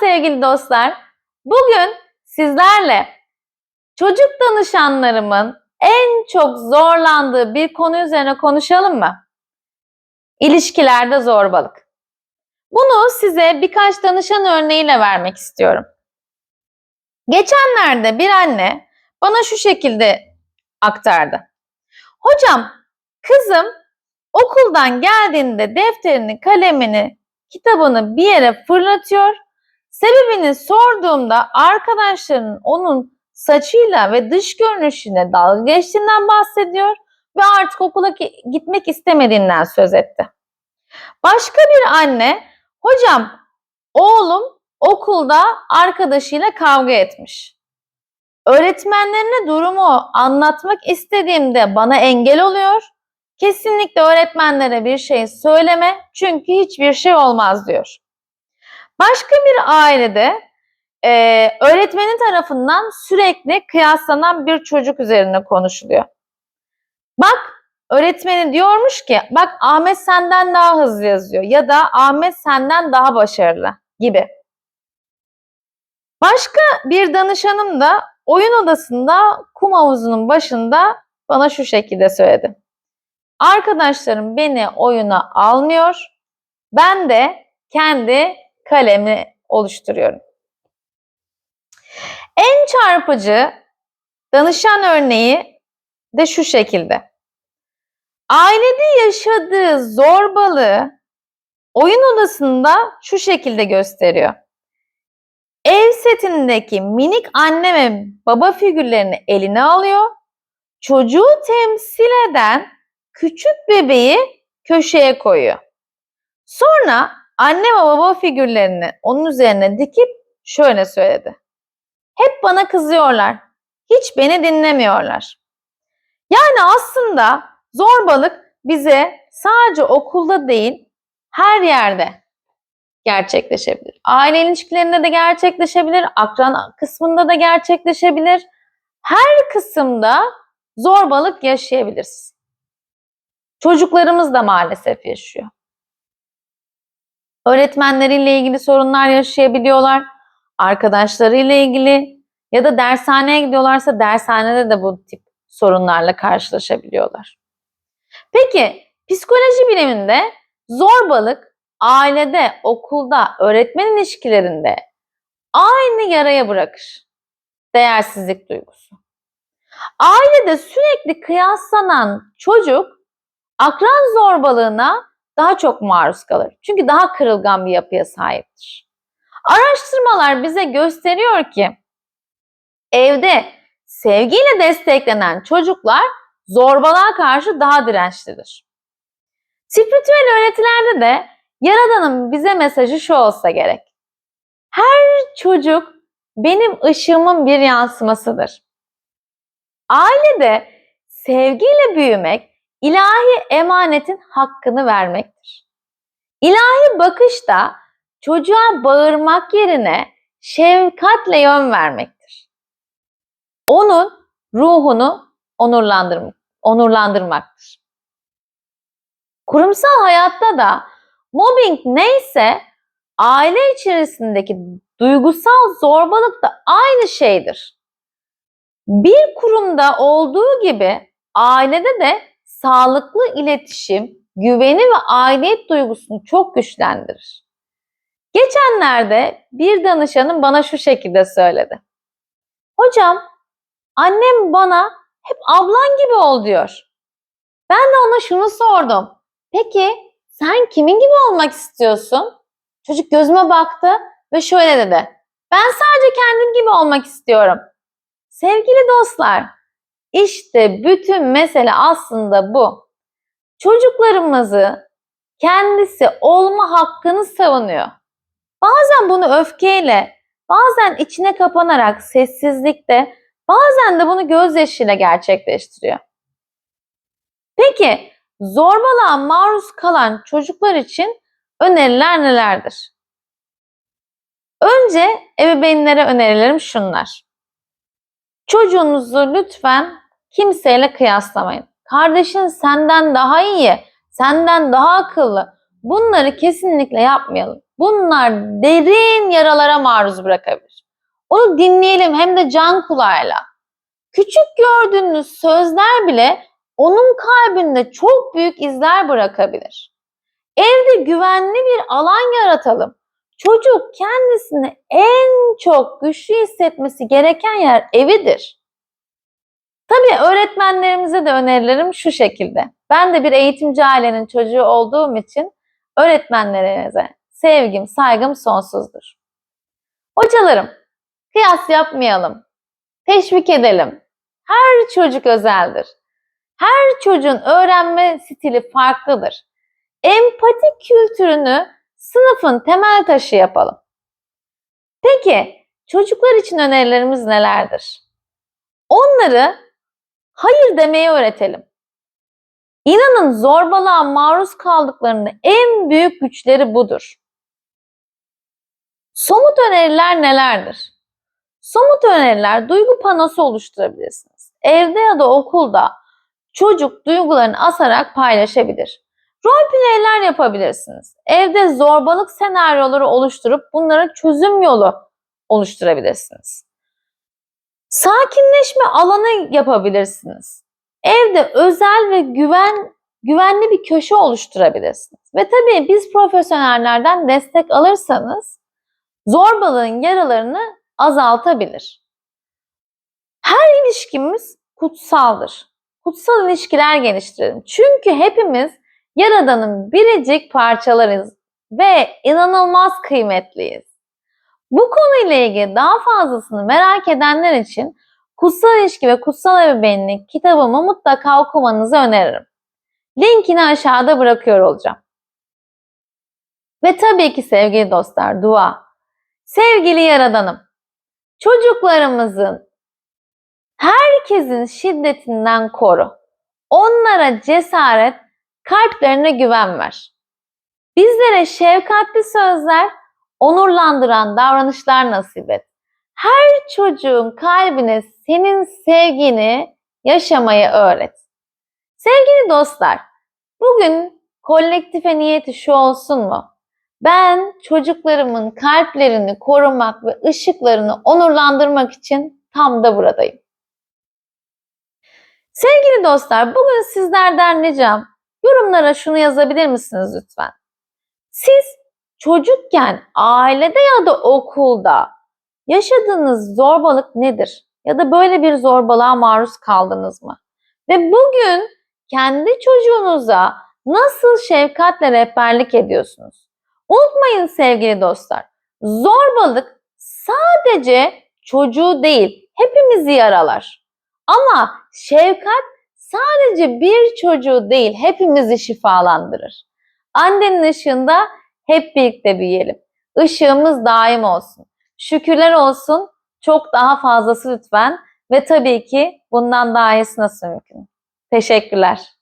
sevgili dostlar. Bugün sizlerle çocuk danışanlarımın en çok zorlandığı bir konu üzerine konuşalım mı? İlişkilerde zorbalık. Bunu size birkaç danışan örneğiyle vermek istiyorum. Geçenlerde bir anne bana şu şekilde aktardı. Hocam, kızım okuldan geldiğinde defterini, kalemini, kitabını bir yere fırlatıyor. Sebebini sorduğumda arkadaşlarının onun saçıyla ve dış görünüşüne dalga geçtiğinden bahsediyor ve artık okula gitmek istemediğinden söz etti. Başka bir anne, hocam oğlum okulda arkadaşıyla kavga etmiş. Öğretmenlerine durumu anlatmak istediğimde bana engel oluyor. Kesinlikle öğretmenlere bir şey söyleme çünkü hiçbir şey olmaz diyor. Başka bir ailede e, öğretmenin tarafından sürekli kıyaslanan bir çocuk üzerine konuşuluyor. Bak öğretmeni diyormuş ki bak Ahmet senden daha hızlı yazıyor ya da Ahmet senden daha başarılı gibi. Başka bir danışanım da oyun odasında kum havuzunun başında bana şu şekilde söyledi. Arkadaşlarım beni oyuna almıyor. Ben de kendi kalemi oluşturuyorum. En çarpıcı danışan örneği de şu şekilde. Ailede yaşadığı zorbalığı oyun odasında şu şekilde gösteriyor. Ev setindeki minik anne ve baba figürlerini eline alıyor. Çocuğu temsil eden küçük bebeği köşeye koyuyor. Sonra anne ve baba figürlerini onun üzerine dikip şöyle söyledi. Hep bana kızıyorlar. Hiç beni dinlemiyorlar. Yani aslında zorbalık bize sadece okulda değil her yerde gerçekleşebilir. Aile ilişkilerinde de gerçekleşebilir, akran kısmında da gerçekleşebilir. Her kısımda zorbalık yaşayabiliriz. Çocuklarımız da maalesef yaşıyor. Öğretmenleriyle ilgili sorunlar yaşayabiliyorlar. Arkadaşlarıyla ilgili ya da dershaneye gidiyorlarsa dershanede de bu tip sorunlarla karşılaşabiliyorlar. Peki psikoloji biliminde zorbalık ailede, okulda, öğretmen ilişkilerinde aynı yaraya bırakır. Değersizlik duygusu. Ailede sürekli kıyaslanan çocuk akran zorbalığına daha çok maruz kalır. Çünkü daha kırılgan bir yapıya sahiptir. Araştırmalar bize gösteriyor ki evde sevgiyle desteklenen çocuklar zorbalığa karşı daha dirençlidir. Spiritüel öğretilerde de Yaradan'ın bize mesajı şu olsa gerek. Her çocuk benim ışığımın bir yansımasıdır. Ailede sevgiyle büyümek ilahi emanetin hakkını vermektir. İlahi bakışta çocuğa bağırmak yerine şefkatle yön vermektir. Onun ruhunu onurlandırmak, onurlandırmaktır. Kurumsal hayatta da mobbing neyse aile içerisindeki duygusal zorbalık da aynı şeydir. Bir kurumda olduğu gibi ailede de sağlıklı iletişim, güveni ve aidiyet duygusunu çok güçlendirir. Geçenlerde bir danışanım bana şu şekilde söyledi. Hocam, annem bana hep ablan gibi ol diyor. Ben de ona şunu sordum. Peki sen kimin gibi olmak istiyorsun? Çocuk gözüme baktı ve şöyle dedi. Ben sadece kendim gibi olmak istiyorum. Sevgili dostlar, işte bütün mesele aslında bu. Çocuklarımızı kendisi olma hakkını savunuyor. Bazen bunu öfkeyle, bazen içine kapanarak sessizlikte, bazen de bunu gözyaşıyla gerçekleştiriyor. Peki zorbalığa maruz kalan çocuklar için öneriler nelerdir? Önce ebeveynlere önerilerim şunlar. Çocuğunuzu lütfen kimseyle kıyaslamayın. Kardeşin senden daha iyi, senden daha akıllı. bunları kesinlikle yapmayalım. Bunlar derin yaralara maruz bırakabilir. Onu dinleyelim hem de can kulağıyla. Küçük gördüğünüz sözler bile onun kalbinde çok büyük izler bırakabilir. Evde güvenli bir alan yaratalım. Çocuk kendisini en çok güçlü hissetmesi gereken yer evidir. Tabii öğretmenlerimize de önerilerim şu şekilde. Ben de bir eğitimci ailenin çocuğu olduğum için öğretmenlerinize sevgim, saygım sonsuzdur. Hocalarım, kıyas yapmayalım. Teşvik edelim. Her çocuk özeldir. Her çocuğun öğrenme stili farklıdır. Empati kültürünü sınıfın temel taşı yapalım. Peki çocuklar için önerilerimiz nelerdir? Onları hayır demeyi öğretelim. İnanın zorbalığa maruz kaldıklarında en büyük güçleri budur. Somut öneriler nelerdir? Somut öneriler duygu panosu oluşturabilirsiniz. Evde ya da okulda çocuk duygularını asarak paylaşabilir. Roleplay'ler yapabilirsiniz. Evde zorbalık senaryoları oluşturup bunlara çözüm yolu oluşturabilirsiniz. Sakinleşme alanı yapabilirsiniz. Evde özel ve güven güvenli bir köşe oluşturabilirsiniz. Ve tabii biz profesyonellerden destek alırsanız zorbalığın yaralarını azaltabilir. Her ilişkimiz kutsaldır. Kutsal ilişkiler geliştirelim. Çünkü hepimiz Yaradan'ın biricik parçalarıyız ve inanılmaz kıymetliyiz. Bu konuyla ilgili daha fazlasını merak edenler için Kutsal İlişki ve Kutsal Ebeveynlik kitabımı mutlaka okumanızı öneririm. Linkini aşağıda bırakıyor olacağım. Ve tabii ki sevgili dostlar dua. Sevgili Yaradanım, çocuklarımızın herkesin şiddetinden koru. Onlara cesaret, kalplerine güven ver. Bizlere şefkatli sözler, onurlandıran davranışlar nasip et. Her çocuğun kalbine senin sevgini yaşamayı öğret. Sevgili dostlar, bugün kolektife niyeti şu olsun mu? Ben çocuklarımın kalplerini korumak ve ışıklarını onurlandırmak için tam da buradayım. Sevgili dostlar, bugün sizlerden ricam yorumlara şunu yazabilir misiniz lütfen? Siz çocukken ailede ya da okulda yaşadığınız zorbalık nedir? Ya da böyle bir zorbalığa maruz kaldınız mı? Ve bugün kendi çocuğunuza nasıl şefkatle rehberlik ediyorsunuz? Unutmayın sevgili dostlar, zorbalık sadece çocuğu değil, hepimizi yaralar. Ama şefkat sadece bir çocuğu değil, hepimizi şifalandırır. Annenin ışığında hep birlikte büyüyelim. Işığımız daim olsun. Şükürler olsun. Çok daha fazlası lütfen. Ve tabii ki bundan daha iyisi nasıl mümkün? Teşekkürler.